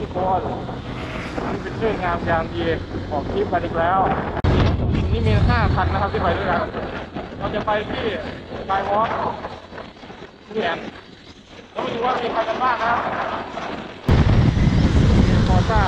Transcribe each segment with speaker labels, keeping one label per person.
Speaker 1: ทุกคนนี่เป็นเรื่องงามยามดีออกทริปกันอีกแล้วนี่มีห้าคันนะครับที่ไปด้วยกันเราจะไปที่สกายวอล์กเรียนแล้วมาดูว่ามีใครกันบ้างนะครับมีคอร์ซ่า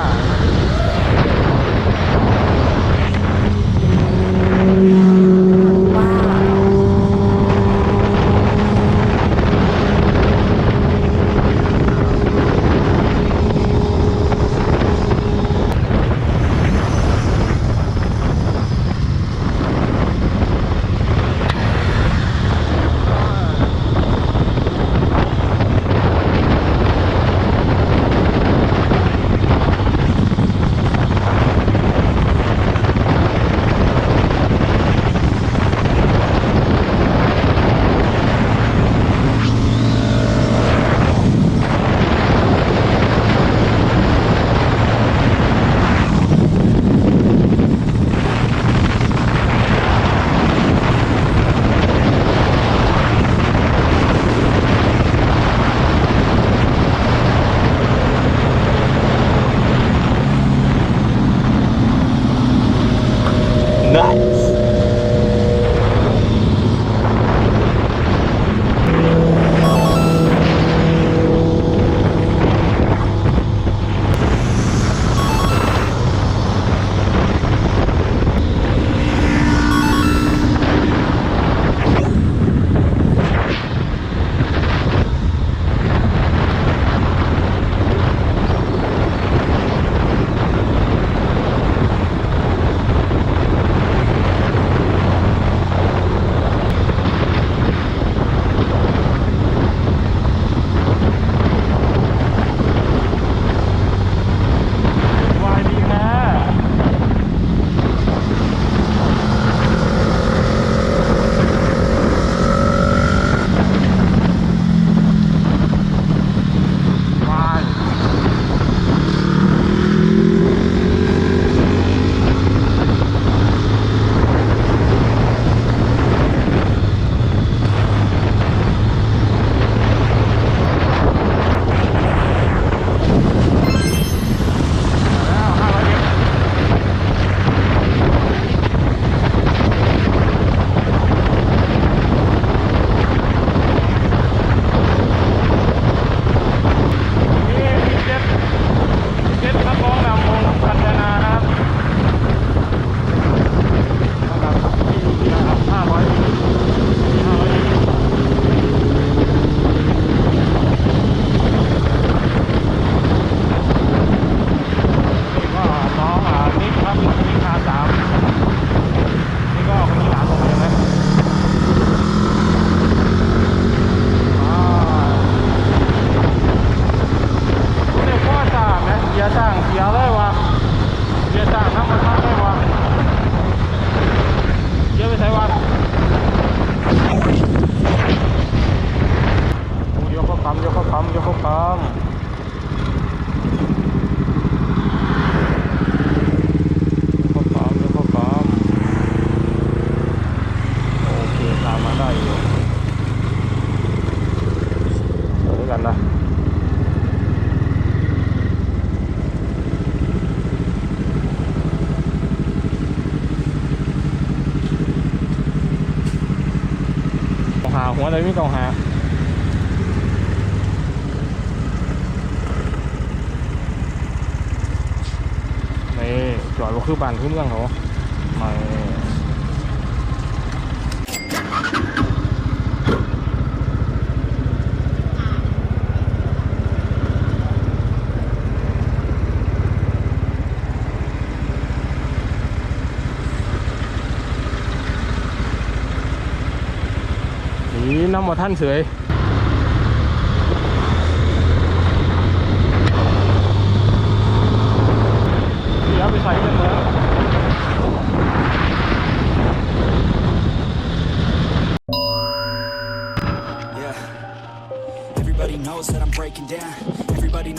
Speaker 1: เลยไม่งตรงหานี่จอดว่าคือบานขึ้นเรื่องเหรอไม่นี่น้ำมา ท่านเสย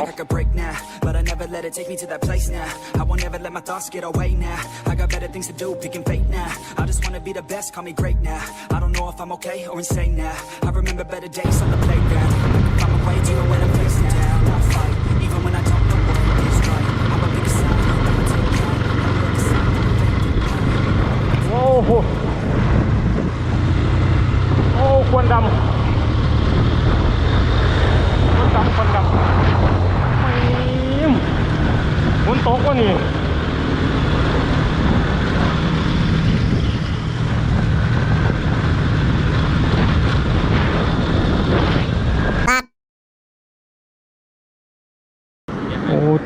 Speaker 2: like I could break now, but I never let it take me to that place now. I won't ever let my thoughts get away now. I got better things to do, picking fate now. I just wanna be the best, call me great now. I don't know if I'm okay or insane now. I remember better days on the playground.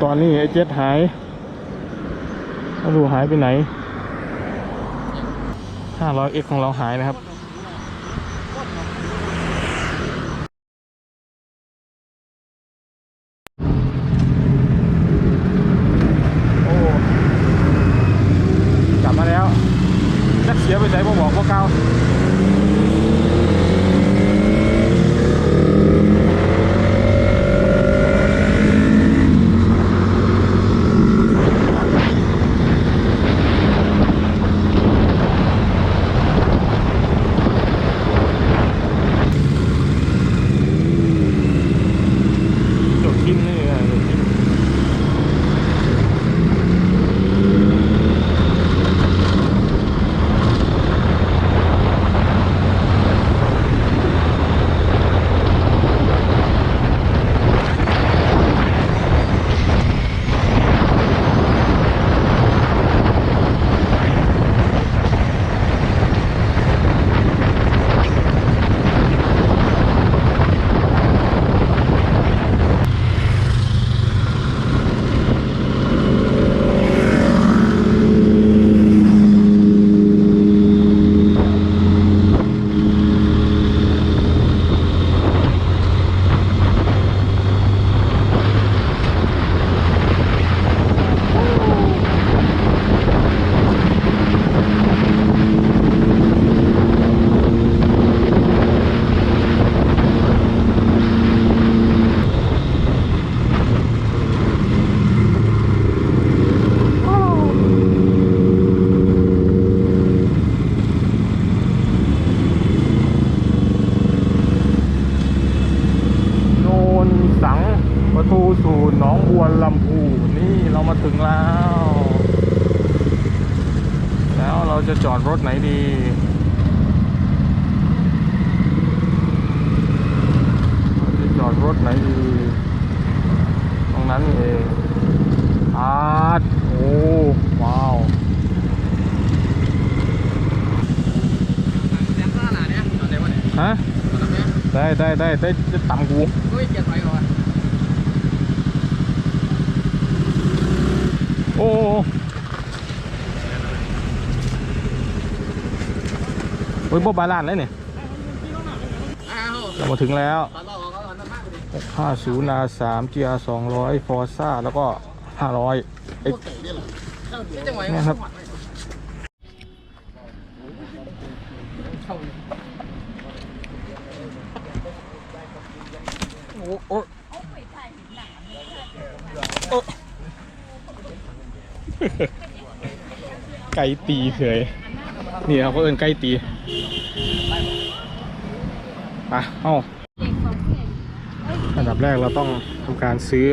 Speaker 1: ตอนนี้ไอ้เจ็ดหายไม่รู้หายไปไหน 500x ของเราหายนะครับกลับมาแล้วจักเสียไปไหนบ่บอกพ่อเก้าจดทิ้นนี่ไงจดทิ้นโนนสัง ประตูสู่หนองบัวลำพูนี่เรามาถึงแล้ว แล้วเราจะจอดรถไหนดี เราจะจอดรถไหนดี ตรงนั้นนี่เองอาร์ตโอ้ว้าว
Speaker 3: แซมซ่าหนาเนี่ยตอนไหนวะเนี่ย
Speaker 1: ฮะ
Speaker 3: ตอนนี้
Speaker 1: ได้ได้ได้ได้จะต่ำกู
Speaker 3: เฮ้ยเกียร์ถอยก่อน
Speaker 1: อ้โอ้ยบบาลานเลยเนี่ย
Speaker 3: อ้าว
Speaker 1: เรามาถึงแล้ว
Speaker 3: ตอนรอบเขาตอนนั้นมากเลย
Speaker 1: 650 R3 GR 200 Forza แล้วก็ 500 X
Speaker 3: ไม่จังหวะ
Speaker 1: เนี่ยครับ
Speaker 3: เข้าเลย
Speaker 4: ไก่ตีเคยนี่ครับเขาเอินไก่ตีไปเอ้าอันดับแรกเราต้องทำการซื้อ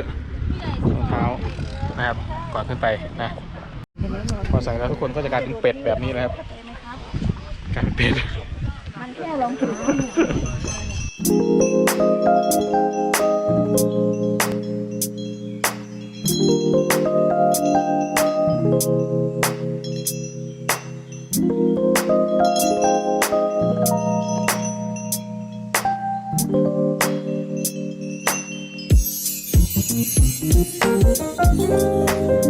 Speaker 4: รองเท้านะครับ ก่อนขึ้นไปนะพอใส่แล้วทุกคนก็จะกลายเป็นเป็ดแบบนี้นะครับกลายเป็นเป็ด
Speaker 5: มันแค่รองเท้า เนี่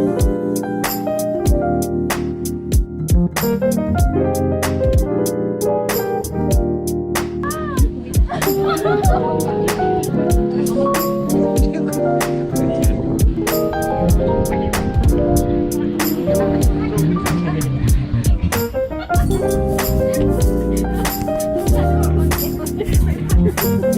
Speaker 5: ย
Speaker 4: นี่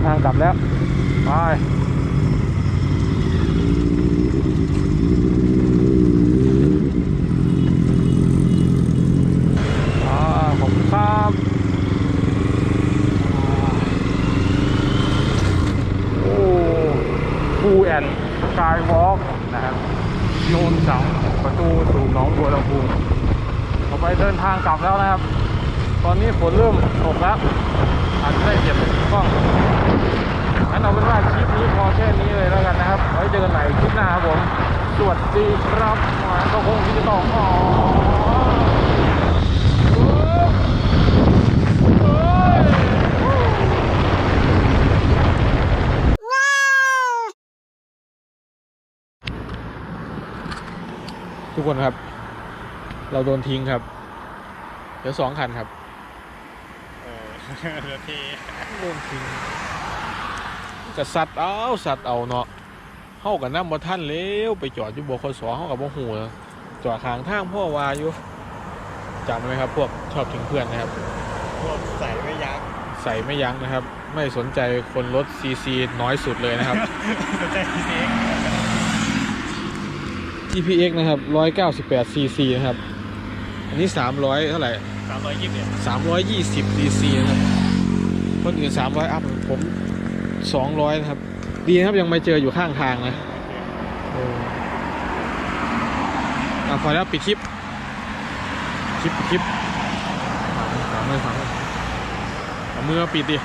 Speaker 4: นทางกลับแล้ว ไป อ่าขอบคุณครับโอ้ฟูแอนสกายวอล์กนะครับ โนนสังประตูสู่หนองบัวลำพูเราไปเดินทางกลับแล้วนะครับ ตอนนี้ฝนเริ่มตกแล้ว อาจจะได้เก็บกล้องงั้นเอาเป็นว่าคลิปนี้พอแค่นี้เลยแล้วกันนะครับ ไว้เจอกันใหม่คลิปหน้าครับผม สวัส ดีครับหวานก็คงที่จะต้องอ๋อทุกคนครับ เราโดนทิ้งครับ เดี๋ยวสองคันครับ
Speaker 6: เรือที
Speaker 4: โดนทิ้งจะสัตว์เอาสัตว์เอาเนาะ เฮากับน้ำบ่ท่านเลี้ยวไปจอดอยู่บคสเฮากับบ่หูนะจอดข้างทางพ่อวาอยู่จำไหมครับ พวกชอบทิ้งเพื่อนนะครับ
Speaker 6: พวกใส่ไม่ยั้ง
Speaker 4: ใส่ไม่ยั้งนะครับ ไม่สนใจคนรถซีซีน้อยสุดเลยนะครับ
Speaker 6: ไม่ใช่ทีนี้
Speaker 4: GPX นะครับ198 cc นะครับ อันนี้ 300 เท่าไหร่
Speaker 6: สามร้อยยี่สิบเนี่ย
Speaker 4: 320 cc นะครับ คนอื่น300 อัพผม 200 นะครับ ดีนะครับยังไม่เจออยู่ข้างทางนะเอออะพอแล้วปิดคลิป คลิปคลิปสามเลยสามเลยเอามือปิดดิ